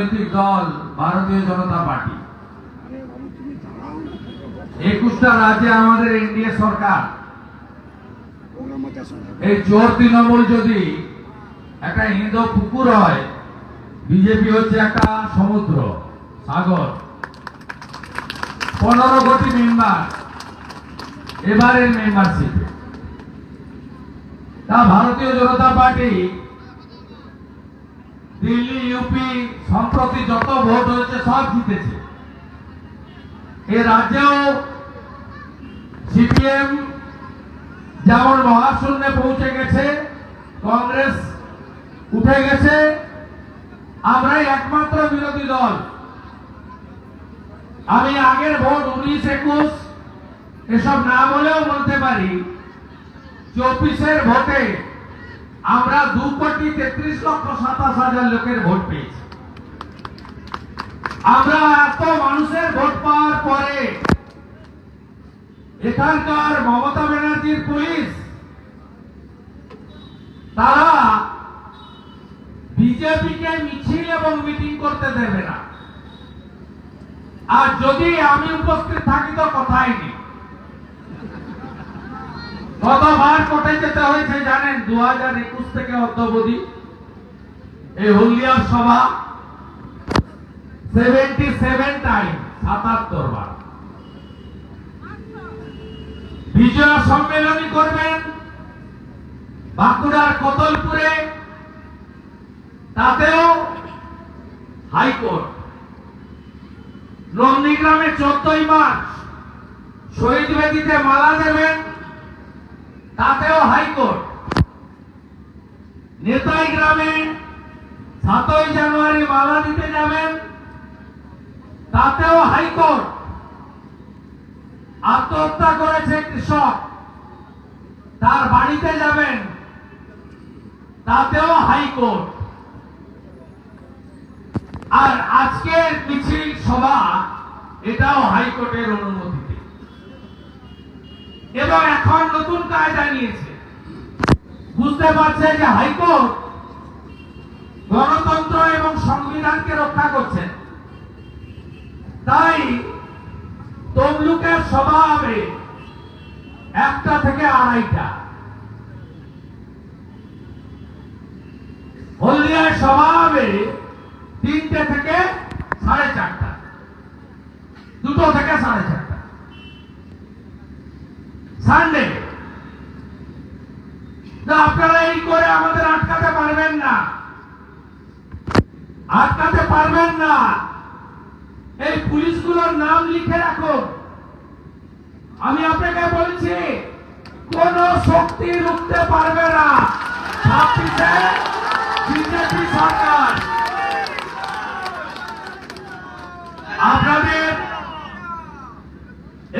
রাজনৈতিক দল ভারতীয় জনতা পার্টি। একুশটা রাজ্যে আমাদের এনডিএ সরকার। এই চোর তৃণমূল যদি একটা হিন্দ পুকুর হয়, বিজেপি হচ্ছে একটা সমুদ্র, সাগর। পনেরো কোটি মেম্বার এবারের মেম্বারশিপে তা ভারতীয় জনতা পার্টি দিল্লি ইউপি সম্প্রতি যত ভোট হয়েছে, সব জিতেছে। এ রাজ্যেও সিপিএম যেমন মহাশূন্যে পৌঁছে গেছে, কংগ্রেস উঠে গেছে, আমরাই একমাত্র বিরোধী দল। আমি আগের ভোট উনিশ একুশ, এসব না বলেও বলতে পারি। চব্বিশের ভোটে আমরা দু কোটি তেত্রিশ লক্ষ সাতাশ হাজার লোকের ভোট পেয়েছি। আমরা এত মানুষের ভোট পাওয়ার পরে এখানকার মমতা ব্যানার্জির পুলিশ, তারা বিজেপিকে মিছিল এবং মিটিং করতে দেবে না। আর যদি আমি উপস্থিত থাকি তো কথাই নেই। কতবার কোর্টে যেতে হয়েছে জানেন? দু হাজার একুশ থেকে অদ্যবধি। এই হলদিয়ার সভা সেভেন্টি সেভেন টাইম সাতাত্তর বার। বিজয় সম্মেলনী করবেন বাঁকুড়ার কতলপুরে তাতেও হাইকোর্ট। নন্দীগ্রামে চোদ্দই মার্চ। শহীদ বেদিতে মালা দেবেন। তাতেও হাইকোর্ট। নেতাই গ্রামে সাতই জানুয়ারি মালা দিতে যাবেন, তাতেও হাইকোর্ট আত্মহত্যা করেছে কৃষক। তার বাড়িতে যাবেন, তাতেও হাইকোর্ট। আর আজকের মিছিল সভা, এটাও হাইকোর্টের অনুমতিতে এবং এখন নতুন কায়দা নিয়েছে। বুঝতে পারছে যে হাইকোর্ট গণতন্ত্র এবং সংবিধানকে রক্ষা করছেন তাই তমলুকের সভা হবে একটা থেকে আড়াইটা। হলদিয়ায় সভা হবে তিনটে থেকে সাড়ে চারটা দুটো থেকে সাড়ে চারটা সানডে না আপনারা এই করে আমাদের আটকাতে পারবেন না আটকাতে পারবেন না। এই পুলিশগুলোর নাম লিখে রাখুন। আমি আপনাকে বলছি, কোন শক্তি রুখতে পারবে না। বিজেপি সরকার। আপনাদের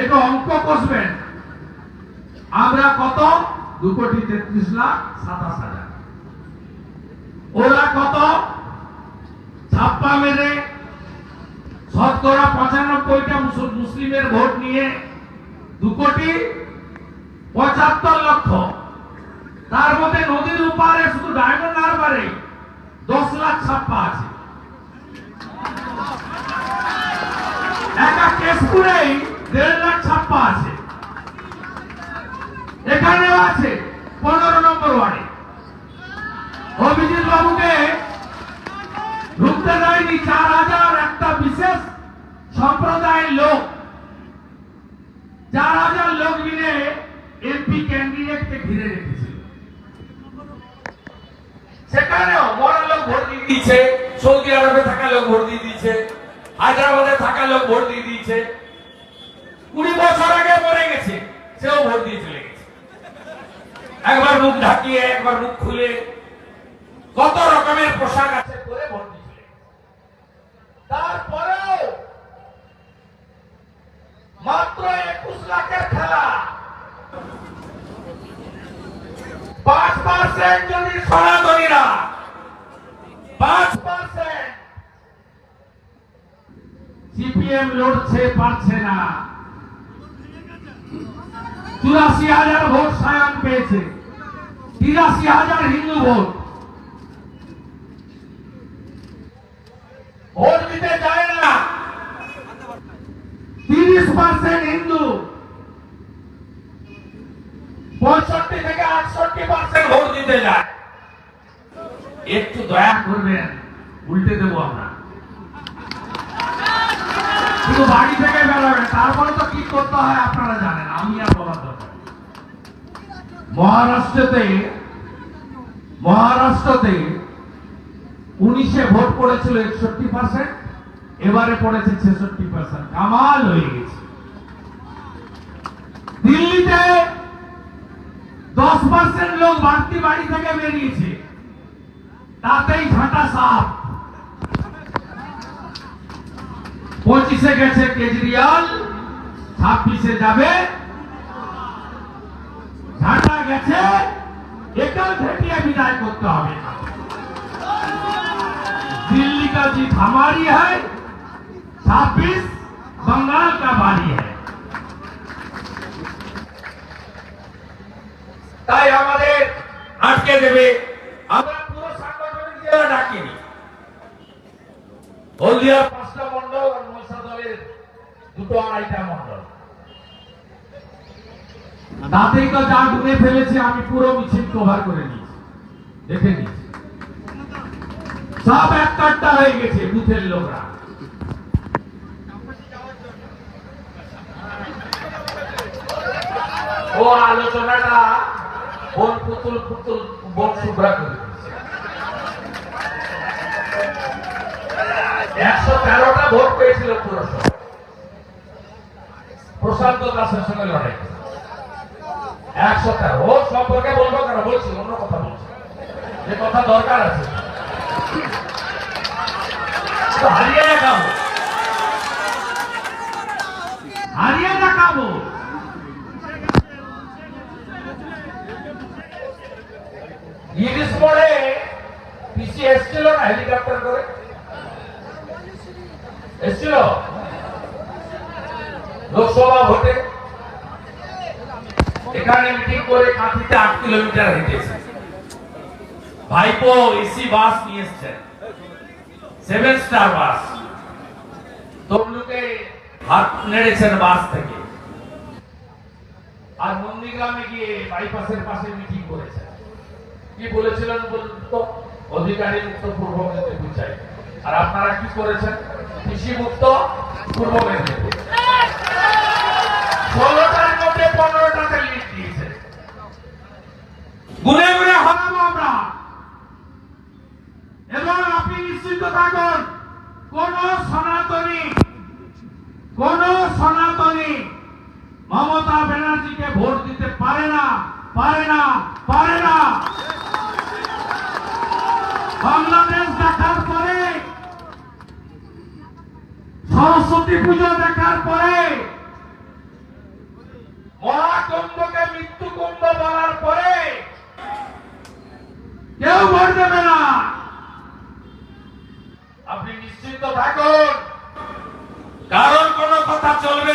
একটু অঙ্ক কষবেন। আমরা কত? দু কোটি তেত্রিশ লাখ সাতাশ হাজার। ওরা কত? ছাপ্পা মেরে শতকরা পঁচানব্বইটা মুসলিমের ভোট নিয়ে দু কোটি পঁচাত্তর লক্ষ। তার মধ্যে নদীর উপারে শুধু ডায়মন্ড হারবারে দশ লাখ ছাপ্পা আছে। একা কেশপুরেই দেড় লাখ ছাপ্পা আছে। এখানেও আছে পনেরো নম্বর ওয়ার্ডে। অভিজিৎ বাবুকে ঢুকতে দেয়নি চার হাজার একটা বিশেষ সম্প্রদায়ের লোক। চার হাজার লোক মিলে এমপি ক্যান্ডিডেটকে ঘিরে রেখেছিল। সেখানেও বড় লোক ভোট দিয়ে দিয়েছে, সৌদি আরবে থাকা লোক ভোট দিয়ে দিয়েছে, হায়দ্রাবাদে থাকা লোক ভোট দিয়ে দিয়েছে। কুড়ি বছর আগে মরে গেছে, সেও ভোট দিয়ে চলে গেছে। একবার মুখ ঢাকিয়ে, একবার মুখ খুলে। কত রকমের পোশাক আছে পরে ভোট দিয়ে চলে গেছে। তারপরেও মাত্র একুশ লাখের খেলা। পাঁচ পার্সেন্ট যদি সনাতনীরা। পাঁচ পার্সেন্ট সিপিএম লড়ছে, পারছে না। চুরাশি হাজার ভোট সায়ন পেয়েছে। তিরাশি হাজার হিন্দু ভোট। ভোট দিতে যায় তিরিশ পার্সেন্ট হিন্দু। পঁয়ষট্টি থেকে আটষট্টি পার্সেন্ট ভোট দিতে যায়। একটু দয়া করবেন, উল্টে দেবো আমরা। শুধু বাড়ি থেকে বেরোবেন, তারপরে তো কি করতে হয় আপনারা জানেন, আমি আর বলার দরকার মহারাষ্ট্রতে মহারাষ্ট্রতে উনিশে ভোট পড়েছিল একষট্টি পার্সেন্ট এবারে পড়েছে ছেষট্টি পার্সেন্ট কামাল হয়ে গেছে দিল্লিতে দশ পার্সেন্ট লোক বাড়তি বাড়ি থেকে বেরিয়েছে তাতেই ঝাঁটা সাপ পঁচিশে গেছে কেজরিওয়াল ছাব্বিশে যাবে ঝাঁটা গেছে একাল ঘেটিয়ে বিদায় করতে হবে না दिल्ली का जीत हमारी है छब्बीस बंगाल का बारी है তাই আমাদের আটকে দেবে আমরা পুরো সাংগঠনিক জেলা ডাকিনি হলদিয়ার পাঁচটা মন্ডল আর মহিষা দলের দুটো আড়াইটা মন্ডল তাতেই তো যা ডুবে ফেলেছে আমি পুরো মিছিল কভার করে নিয়েছি দেখে নিয়েছি সব এক কাট্টা হয়ে গেছে বুথের লোকরা ও আলোচনাটা বন পুতুল পুতুল বন করে একশো তেরোটা ভোট পেয়েছিল পুরসভা প্রশান্ত দাসের সঙ্গে লড়াই একশো তেরো। ও সম্পর্কে বলব কেন? বলছি, অন্য কথা বলছি। যে কথা দরকার আছে। হারিয়ে দেখাবো। হারিয়ে দেখাবো। ইলিশ মোড়ে পিসি এসছিল না, হেলিকপ্টার করে? এসছিল? লোকসভা ভোটে? এখানে মিটিং করে কাঁথিতে আট কিলোমিটার হেঁটেছে। ভাইপো এসি বাস নিয়ে এসছেন সেভেন স্টার বাস। তমলুকে হাত নেড়েছেন বাস থেকে। আর নন্দীগ্রামে গিয়ে বাইপাসের পাশে মিটিং করেছেন কি বলেছিলেন বলুন অধিকারী মুক্ত, পূর্ব মেদিনীপুর চাই। আর আপনারা কি করেছেন? কৃষি মুক্ত, পূর্ব মেদিনীপুর। ষোলোটার মধ্যে পনেরোটাতে দিয়েছে। গুনে গুনে হারাবো আমরা। এবং আপনি নিশ্চিন্ত থাকুন, কোন সনাতনী কোন সনাতনী মমতা ব্যানার্জিকে ভোট দিতে পারে না পারে না। বাংলাদেশ দেখার পরে, সরস্বতী পুজো দেখার পরে, মহাকুম্ভকে মৃত্যু কুম্ভ বলার পরে, কেউ ভোট দেবে না। আপনি নিশ্চিন্ত থাকুন। কারণ কোনো কথা চলবে